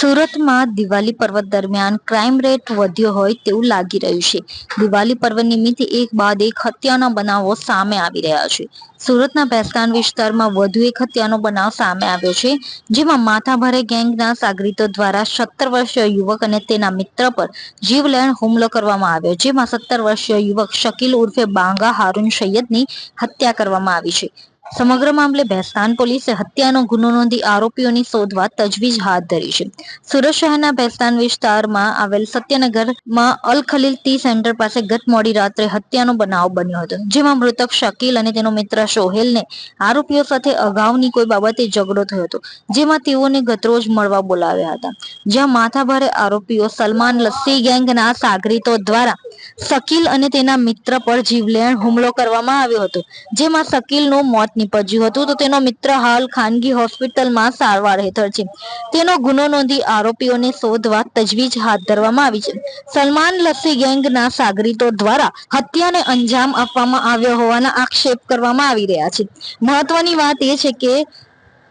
સુરતમાં દિવાળી પર્વ દરમિયાન ક્રાઇમ રેટ વધ્યો હોય તેવું લાગી રહ્યું છે. દિવાળી પર્વ નિમિત્તે એક બાદ એક હત્યાના બનાવો સામે આવી રહ્યા છે. સુરતના ભેસ્તાન વિસ્તારમાં વધુ એક હત્યાનો બનાવ સામે આવ્યો છે, જેમાં માથાભારે ગેંગના સાગરીતો દ્વારા સત્તર વર્ષીય યુવક અને તેના મિત્ર પર જીવલેણ હુમલો કરવામાં આવ્યો, જેમાં સત્તર વર્ષીય યુવક શકીલ ઉર્ફે બાંગા હારૂન સૈયદની હત્યા કરવામાં આવી છે. સમગ્ર મામલે ભેસ્તાન પોલીસે હત્યાનો ગુનો નોંધી આરોપીઓની શોધવા તજવીજ હાથ ધરી છે. સુરત શહેરના ભેસ્તાન વિસ્તારમાં આવેલ સત્યનગરમાં અલ ખલીલ ટી સેન્ટર પાસે ગત મોડી રાત્રે હત્યાનો બનાવ બન્યો હતો, જેમાં મૃતક શકીલ અને તેનો મિત્ર સોહેલને આરોપીઓ સાથે અગાઉની કોઈ બાબતે ઝઘડો થયો હતો, જેમાં તેઓને ગતરોજ મળવા બોલાવ્યા હતા. જ્યાં માથાભારે આરોપીઓ સલમાન લસ્સી ગેંગના સાગરીતો દ્વારા શકીલ અને તેના મિત્ર પર જીવલેણ હુમલો કરવામાં આવ્યો હતો. જેમાં શકીલનું મોત નીપજ્યું હતું તો તેનો મિત્ર હાલ ખાનગી હોસ્પિટલમાં સારવાર હેઠળ છે. તેનો ગુનો નોંધી આરોપીઓને શોધવા તજવીજ હાથ ધરવામાં આવી છે. સલમાન લસ્સી ગેંગના સાગરીતો દ્વારા હત્યાને અંજામ આપવામાં આવ્યો હોવાના આક્ષેપ કરવામાં આવી રહ્યા છે. મહત્વની વાત એ છે કે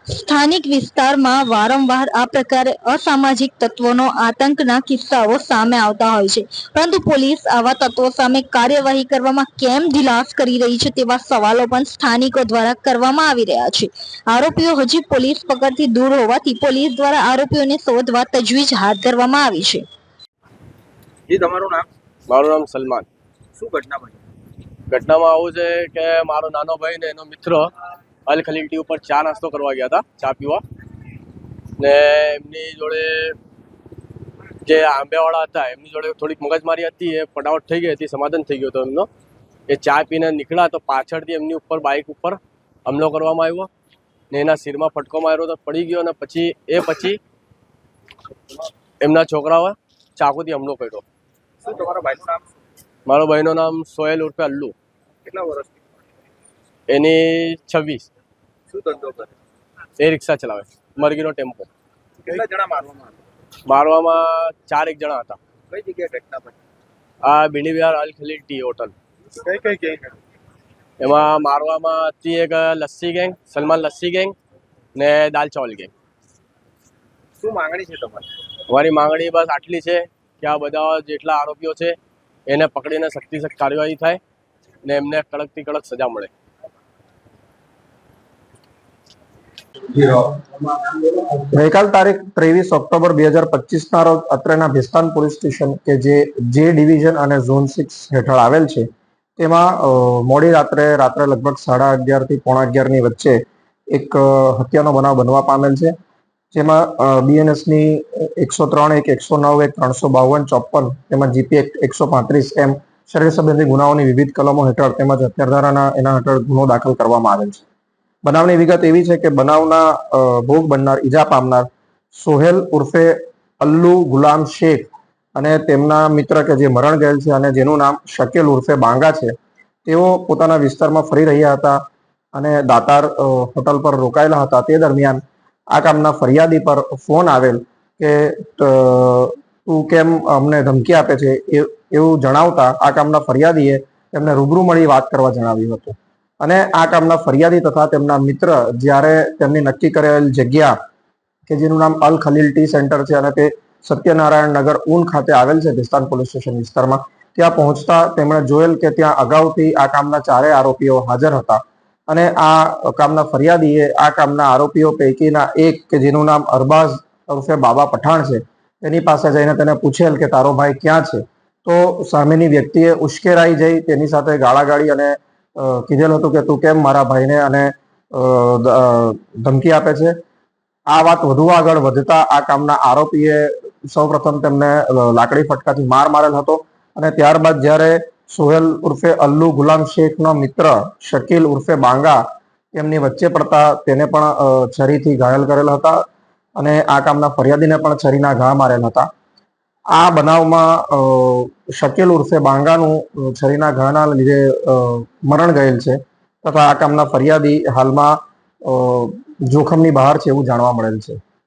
સ્થાનિક વિસ્તારમાં વારંવાર આ પ્રકારે અસામાજિક તત્વોનો આતંકના કિસ્સાઓ સામે આવતા હોય છે. પરંતુ પોલીસ આવા તત્વો સામે કાર્યવાહી કરવામાં કેમ ઢીલાસ કરી રહી છે તેવા સવાલો પણ સ્થાનિકો દ્વારા કરવામાં આવી રહ્યા છે. આરોપીઓ હજી પોલીસ પકડથી દૂર હોવાથી પોલીસ દ્વારા આરોપીઓને શોધવા તજવીજ હાથ ધરવામાં આવી છે. જી તમારું નામ? મારું નામ સલમાન. શું ઘટના બની? ઘટનામાં આવું છે કે મારો નાનો ભાઈ ને એનો મિત્ર અલ ખલીલટી ઉપર ચા નાસ્તો કરવા ગયા હતા ચા પીવા. ને એમની જોડે જે આંબેવાળા હતા એમની જોડે થોડીક મગજમારી હતી એ ફટાફટ થઈ ગઈ હતી સમાધાન થઈ ગયું હતું એમનો. એ ચા પીને નીકળ્યા તો પાછળથી એમની ઉપર બાઇક ઉપર હુમલો કરવામાં આવ્યો ને એના શિરમાં ફટકો માર્યો તો પડી ગયો અને પછી એ પછી એમના છોકરાઓએ ચાકુથી હુમલો કર્યો? મારો ભાઈનું નામ સોહેલ ઉર્ફે અલ્લુ. કેટલા વર્ષ એની છવ્વીસ. શું ધંધો કરે એ રિક્ષા ચલાવે મરગીનો ટેમ્પો. કેટલા જણા મારવામાં મારવામાં ચાર એક જણા હતા. કઈ જગ્યાએ ઘટના બની? આ બીડી વિહાર અલ ખલીલ ટી હોટલ. કઈ કઈ ગેંગ? એમાં મારવામાં હતી એક લસ્સી ગેંગ સલમાન લસ્સી ગેંગ ને દાલ ચાવલ ગેંગ. શું માંગણી છે તમારી? અમારી માંગણી બસ આટલી છે કે આ બધા જેટલા આરોપીઓ છે એને પકડીને સખ્તી સખ્ત કાર્યવાહી થાય ને એમને કડકથી કડક સજા મળે. ગઈકાલ તારીખ ત્રેવીસ ઓક્ટોબર બે હજાર પચીસના રોજ અત્રેના ભિસ્તાન પોલીસ સ્ટેશન કે જે જે ડિવિઝન અને ઝોન સિક્સ હેઠળ આવેલ છે, તેમાં મોડી રાત્રે રાત્રે લગભગ સાડા અગિયારથી પોણા અગિયારની વચ્ચે એક હત્યાનો બનાવ બનવા પામેલ છે, જેમાં બીએનએસની એકસો ત્રણ એક, એકસો નવ એક, ત્રણસો બાવન, ચોપન તેમજ જીપી એકસો પાંત્રીસ એમ શરીર સંબંધી ગુનાઓની વિવિધ કલમો હેઠળ તેમજ હત્યાધારાના એના હેઠળ ગુનો દાખલ કરવામાં આવેલ છે. બનાવની વિગત એવી છે કે બનાવના ભોગ બનનાર, ઈજા પામનાર સોહેલ ઉર્ફે અલ્લુ ગુલામ શેખ અને તેમના મિત્ર કે જે મરણ ગયેલ છે અને જેનું નામ શકીલ ઉર્ફે બાંગા છે, તેઓ પોતાના વિસ્તારમાં ફરી રહ્યા હતા અને દાતાર હોટલ પર રોકાયેલા હતા. તે દરમિયાન આ કામના ફરિયાદી પર ફોન આવેલ કે તું કેમ અમને ધમકી આપે છે? એવું જણાવતા આ કામના ફરિયાદીએ તેમને રૂબરૂ મળી વાત કરવા જણાવ્યું હતું. અને આ કામના ફરિયાદી તથા તેમના મિત્ર જ્યારે તેમની નક્કી કરેલ જગ્યા કે જેનું નામ અલ ખલીલ ટી સેન્ટર છે અને તે સત્યનારાયણ નગર ઊન ખાતે આવેલ છે ભિસ્તાન પોલીસ સ્ટેશન વિસ્તારમાં, ત્યાં પહોંચતા તેમણે જોયેલ કે ત્યાં અગાઉથી આ કામના ચારેય આરોપીઓ હાજર હતા. અને આ કામના ફરિયાદીએ આ કામના આરોપીઓ પૈકીના એક કે જેનું નામ અરબાઝ ઉર્ફે બાબા પઠાણ છે, તેની પાસે જઈને તેને પૂછેલ કે તારો ભાઈ ક્યાં છે? તો સામેની વ્યક્તિએ ઉશ્કેરાઈ જઈ તેની સાથે ગાળાગાળી અને કીધેલ હતું કે તું કેમ મારા ભાઈને અને ધમકી આપે છે? આ વાત વધુ આગળ વધતા આ કામના આરોપીએ સૌપ્રથમ તેમને લાકડી ફટકાથી માર મારેલ હતો અને ત્યારબાદ જ્યારે સોહેલ ઉર્ફે અલ્લુ ગુલામ શેખનો મિત્ર શકીલ ઉર્ફે બાંગા તેમની વચ્ચે પડતા તેને પણ છરીથી ઘાયલ કરેલ હતા અને આ કામના ફરિયાદીને પણ છરીના ઘા મારેલ હતા. આ બનાવમાં શકેલ ઉર્ફે બાંગાનું છરીના ઘાના લીધે મરણ ગયેલ છે. તથા આ કામના ફરિયાદી હાલમાં જોખમની બહાર છે એવું જાણવા મળેલ છે.